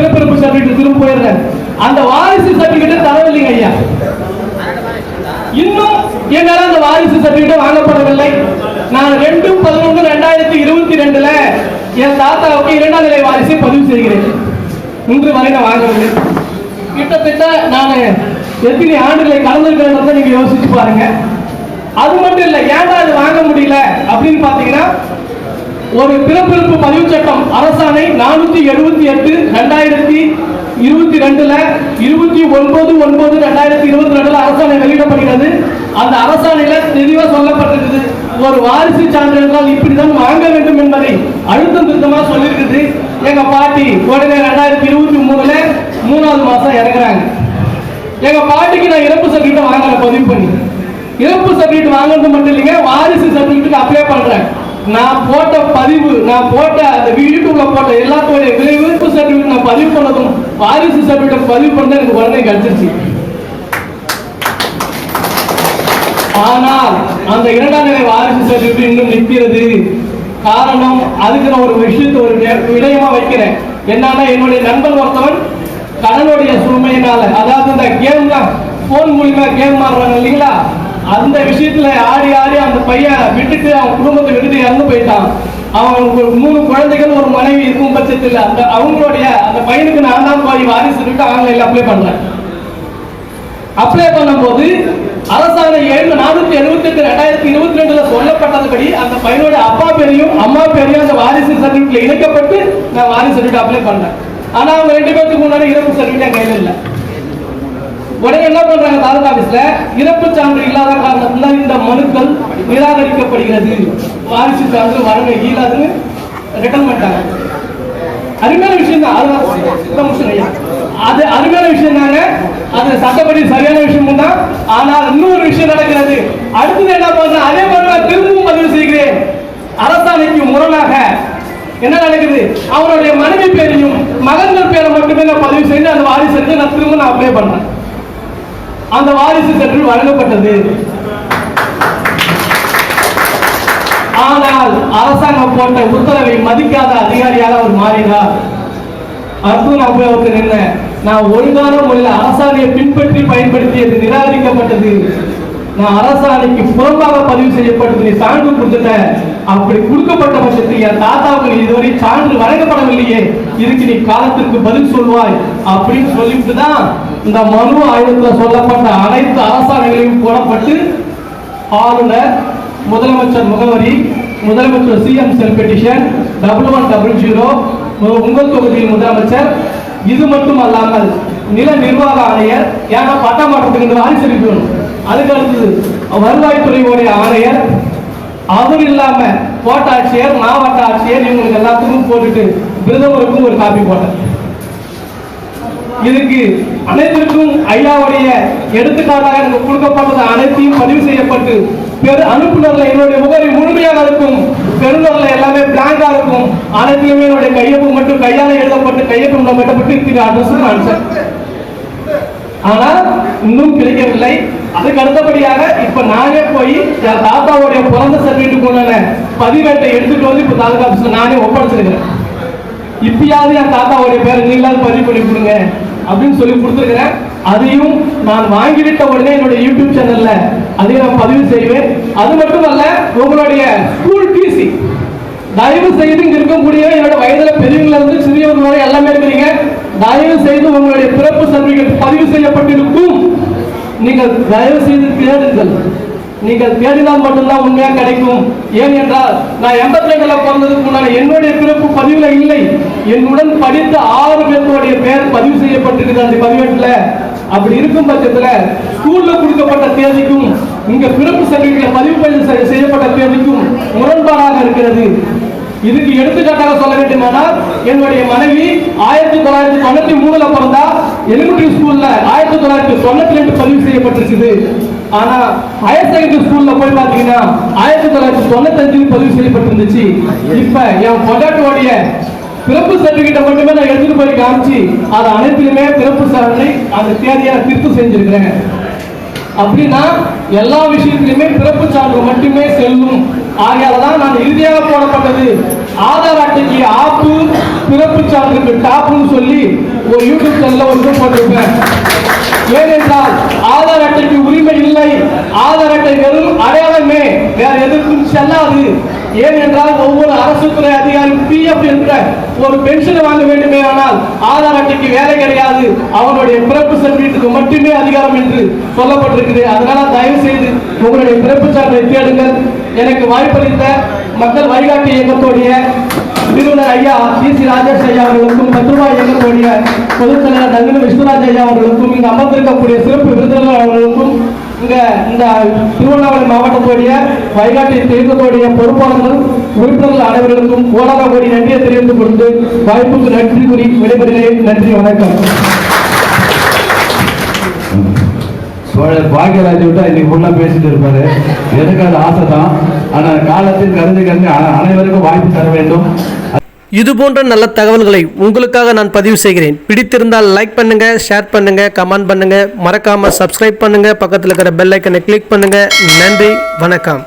பிறப்பிறப்பு certificate திரும்ப போயிடுறேன். அந்த வாரிசு சர்டிபிகேட் தரவில்லைங்க ஐயா. இன்னும் என்னால அந்த வாரிசு சர்டிபிகேட் வாங்கப்படவில்லை. நான் ரெண்டு பதினொன்று ரெண்டாயிரத்தி இருபத்தி ரெண்டுல என் தாத்தாவுக்கு இரண்டாம் நிலை வாரிசை பதிவு செய்கிறேன். இன்று வரை நான் வாங்கவில்லை. கிட்டத்தட்ட நான் எத்தனை ஆண்டுகளை கலந்துருக்கிறேன் நீங்க யோசிச்சு பாருங்க. அது மட்டும் இல்லை ஏன்டா அது வாங்க முடியல அப்படின்னு பாத்தீங்கன்னா ஒரு பிறப்பிறப்பு பதிவு சட்டம். அரசாணை நானூத்தி எழுபத்தி எட்டு ரெண்டாயிரத்தி இருபத்தி ரெண்டுல இருபத்தி ஒன்பது ஒன்பது ரெண்டாயிரத்தி இருபத்தி ரெண்டுல அரசாணை வெளியிடப்படுகிறது. அந்த அரசாணையில தெளிவா சொல்லப்பட்டிருக்குது. ஒரு வாரிசு சான்றிதழ் இப்படிதான் வாங்க வேண்டும் என்பதை அழுத்தம் திருத்தமா சொல்லியிருக்குது. எங்க பாட்டி உடனே ரெண்டாயிரத்தி இருபத்தி மூணுல மூணாவது மாசம் இறங்குறாங்க. எங்க பாட்டிக்கு நான் இறப்பு சர்டிஃபிகேட் வாங்கல பதிவு பண்ணி. இறப்பு சர்டிஃபிகேட் வாங்குறது மட்டும் இல்லைங்க வாரிசு சர்டிஃபிகேட்டுக்கு அப்ளை பண்றேன். நான் போட்ட பதிவு நான் போட்ட அந்த யூடியூப்ல போட்ட எல்லாத்தோடைய விளைவிப்பு இறப்பு சர்டிபிகேட் நான் பதிவு பண்ணதும் வாரிசு சர்டிபிகேட் பதிவு பண்ண எனக்கு உடனே கிடைச்சிருச்சு. ஆனால் அந்த இரண்டாம் நிலை வாரிசு சர்டிபிகேட் இன்னும் நிற்கிறது. காரணம் அதுக்கு நான் ஒரு விஷயத்தை ஒரு விடயமா வைக்கிறேன். என்னன்னா என்னுடைய நண்பன் ஒருத்தவன் கடனுடைய சுமையினால அதாவது இந்த கேம் தான் போன் மூலியமா கேம் மாறுறாங்க இல்லைங்களா? அந்த விஷயத்துல ஆடி ஆடி அந்த பையன் விட்டுட்டு அவன் குடும்பத்தை விட்டுட்டு இறந்து போயிட்டான். அவன் ஒரு மூணு குழந்தைகள் ஒரு மனைவி இருக்கும் பட்சத்தில் அந்த அவங்களுடைய அந்த பையனுக்கு நான் தான் போய் வாரிசு சொல்லிட்டு ஆன்லைன்ல அப்ளை பண்றேன் அப்ளை பண்ணும்போது அரசாங்கம் ஏழு நானூத்தி எழுபத்தி எட்டு ரெண்டாயிரத்தி இருபத்தி ரெண்டுல சொல்லப்பட்டதுபடி அந்த பையனோட அப்பா பேரையும் அம்மா பேரையும் அந்த வாரிசு சர்டிபிகேட்ல இணைக்கப்பட்டு நான் வாரிசு சர்டிபிகேட் அப்ளை பண்ணேன். ஆனா அவங்க ரெண்டு பேருக்கு முன்னாடி இறப்பு சர்டிபிகேட் கையில இல்ல. உடனே என்ன பண்றாங்க தாலுகா ஆபீஸ்ல இறப்பு சான்று இல்லாத காரணத்துல இந்த மனுக்கள் நிராகரிக்கப்படுகிறது. வாரிசு சான்று வழங்க இயலாதுன்னு ரிட்டர்ன் பண்ணிட்டாங்க. அருமையான விஷயம் தான். ஐயா. அது அருமையான விஷயம் தாங்க. அது சட்டப்படி சரியான விஷயம் தான். ஆனால் இன்னொரு விஷயம் நடக்கிறது. அடுத்தது என்ன பண்றேன்? அதே மாதிரி நான் திரும்பவும் பதிவு செய்கிறேன். அரசாணைக்கு முரணாக என்ன நடக்குது? அவருடைய மனைவி பேரையும் மகன்கள் பேரை மட்டுமே நான் பதிவு செய்து அந்த வாரிசு செஞ்சு நான் திரும்ப நான் அப்ளை பண்றேன். அந்த வாரிசு சற்று வழங்கப்பட்டது. ஆனால் அரசாங்கம் போட்ட உத்தரவை மதிக்காத அதிகாரியாக அவர் மாறினார். அடுத்து நான் போய் அவருக்கு நின்னேன் நான் ஒழுங்கான முறையில் அரசாணையை பின்பற்றி பயன்படுத்தியது நிராகரிக்கப்பட்டது. நான் அரசாணைக்கு புறம்பாக பதிவு செய்யப்பட்டது நீ சான்று கொடுத்துட்டேன். அப்படி கொடுக்கப்பட்ட பட்சத்தில் என் தாத்தாவுக்கு இதுவரை சான்று வழங்கப்படவில்லையே. இதுக்கு நீ காலத்திற்கு பதில் சொல்வாய் அப்படின்னு சொல்லிட்டு தான் இந்த மனு ஆயுதத்தில் சொல்லப்பட்ட அனைத்து அரசாணைகளையும் போடப்பட்டு ஆளுநர் முதலமைச்சர் முகவரி முதலமைச்சர் CM cell petition double one double zero உங்கள் தொகுதியின் முதலமைச்சர். இது மட்டும் அல்லாமல் நில நிர்வாக ஆணையர் ஏன்னா பட்டா மாற்றத்துக்கு இந்த வாரிசு இருக்கணும் அதுக்கு அடுத்தது வருவாய்த்துறையுடைய ஆணையர் அவர் இல்லாம கோட்டாட்சியர் மாவட்ட ஆட்சியர் இவங்களுக்கு எல்லாத்துக்கும் போட்டுட்டு பிரதமருக்கும் ஒரு காப்பி போட்டேன். இதுக்கு அனைத்திற்கும் ஐயாவுடைய எடுத்துக்காட்டாக எனக்கு கொடுக்கப்பட்டது அனைத்தையும் பதிவு செய்யப்பட்டு பெரு அனுப்புநர்ல என்னுடைய முகவரி முழுமையாக இருக்கும். பெருநர்ல எல்லாமே பிளாங்கா இருக்கும். அனைத்திலுமே என்னுடைய கையொப்பு மட்டும் கையால எழுதப்பட்டு கையொப்பம் மட்டுப்பட்டு இருக்கிற அட்ரஸ் நான் ஆனால் இன்னும் கிடைக்கவில்லை. அதுக்கு அடுத்தபடியாக இப்ப நானே போய் என் தாத்தாவுடைய பிறந்த சர்டிபிகேட் கொண்டான பதிவேட்டை எடுத்துட்டு வந்து இப்ப தாலுகா ஆபீஸ்ல நானே ஒப்படைச்சிருக்கிறேன். இப்பயாவது என் தாத்தாவுடைய பேரை நீங்களாவது பதிவு பண்ணி கொடுங்க அப்படின்னு சொல்லி கொடுத்துருக்கிறேன். அதையும் நான் வாங்கிவிட்ட உடனே என்னுடைய யூடியூப் சேனல்ல அதையும் நான் பதிவு செய்வேன். அது மட்டுமல்ல உங்களுடைய ஸ்கூல் டிசி தயவு செய்து இங்க இருக்கக்கூடிய என்னோட வயதுல பெரியவங்கள இருந்து சிறியவங்க வரை எல்லாமே இருக்கிறீங்க. தயவு செய்து உங்களுடைய பிறப்பு நீங்கள் தயவு செய்து தேடுங்கள். நீங்கள் தேடினால் மட்டும்தான் உண்மையாக கிடைக்கும். ஏன் என்றால் நான் எண்பத்தி ரெண்டுல பிறந்ததுக்கு முன்னால் என்னுடைய பிறப்பு பதிவில் இல்லை. என்னுடன் படித்த ஆறு பேருடைய பெயர் பதிவு செய்யப்பட்டிருக்குது அந்த பதிவேட்டில். அப்படி இருக்கும் பட்சத்தில் ஸ்கூலில் கொடுக்கப்பட்ட தேதிக்கும் இங்கே பிறப்பு சர்டிபிகேட் பதிவு செய்- செய்யப்பட்ட தேதிக்கும் முரண்பாடாக இருக்கிறது. இதுக்கு எடுத்துக்காட்டாக சொல்ல வேண்டுமானால் என்னுடைய மனைவி ஆயிரத்தி தொள்ளாயிரத்தி தொண்ணூத்தி மூணுல பிறந்தா எலிமெண்டரி ஸ்கூல்ல ஆயிரத்தி தொள்ளாயிரத்தி தொண்ணூத்தி ரெண்டு பதிவு செய்யப்பட்டிருக்குது. ஆனா ஹையர் செகண்டரி ஸ்கூல்ல போய் பாத்தீங்கன்னா ஆயிரத்தி தொள்ளாயிரத்தி தொண்ணூத்தஞ்சு பதிவு செய்யப்பட்டிருந்துச்சு. இப்ப என் பொண்டாட்டியோடைய பிறப்பு சர்டிபிகேட்டை மட்டுமே நான் எடுத்துட்டு போய் காமிச்சு அது அனைத்திலுமே பிறப்பு சான்றை அந்த தேதியை நான் திருத்தம் செஞ்சிருக்கிறேன். அப்படின்னா எல்லா விஷயத்திலுமே பிறப்பு சான்று மட்டுமே செல்லும். ஆகையால தான் நான் இறுதியாக போடப்பட்டது. ஆதார் அட்டைக்கு ஆப்பு பிறப்பு சான்றுக்கு டாப்புன்னு சொல்லி ஒரு யூடியூப் சேனல்ல ஒன்று போட்டிருப்பேன். ஏனென்றால் ஆதார் அட்டைக்கு உரிமை இல்லை. ஆதார் அட்டை வெறும் அடையாளமே. வேற எதற்கும் செல்லாது. ஏனென்றால் ஒவ்வொரு அரசு துறை ஒரு பென்ஷன் வாங்க வேண்டுமே ஆனால் ஆதார் அட்டைக்கு வேலை கிடையாது. அவனுடைய பிறப்பு சர்டிபிகேட்டுக்கு மட்டுமே அதிகாரம் என்று சொல்லப்பட்டிருக்குது. அதனால தயவு செய்து உங்களுடைய பிறப்பு சான்றை தேடுங்கள். எனக்கு வாய்ப்பளித்த மக்கள் வழிகாட்டி இயக்கத்துடைய நிறுவனர் ஐயா சி சி ராஜேஷ் ஐயா அவர்களுக்கும் பத்ருவா இயக்கத்துடைய பொதுச் செயலர் நந்தினி விஸ்வராஜ் ஐயா அவர்களுக்கும் இங்கு அமர்ந்திருக்கக்கூடிய சிறப்பு விருந்தினர் அவர்களுக்கும் இங்க இந்த திருவண்ணாமலை மாவட்டத்துடைய வழிகாட்டி இயக்கத்துடைய பொறுப்பாளர்கள் உறுப்பினர்கள் அனைவர்களுக்கும் கோடான கோடி நன்றியை தெரிவித்துக் கொண்டு வாய்ப்புக்கு நன்றி கூறி விடைபெறுகிறேன். நன்றி வணக்கம். சோழர் பாக்யராஜ் விட்டா இன்னைக்கு ஃபுல்லா பேசிட்டு இருப்பாரு. எனக்கு அது ஆசை தான் ஆனா காலத்தில் கருதி கருதி அனைவருக்கும் வாய்ப்பு தர வேண்டும். இது போன்ற நல்ல தகவல்களை உங்களுக்காக நான் பதிவு செய்கிறேன். பிடித்திருந்தால் லைக் பண்ணுங்க ஷேர் பண்ணுங்க கமெண்ட் பண்ணுங்க. மறக்காம சப்ஸ்கிரைப் பண்ணுங்க. பக்கத்தில் இருக்கிற பெல் ஐக்கனை கிளிக் பண்ணுங்க. நன்றி வணக்கம்.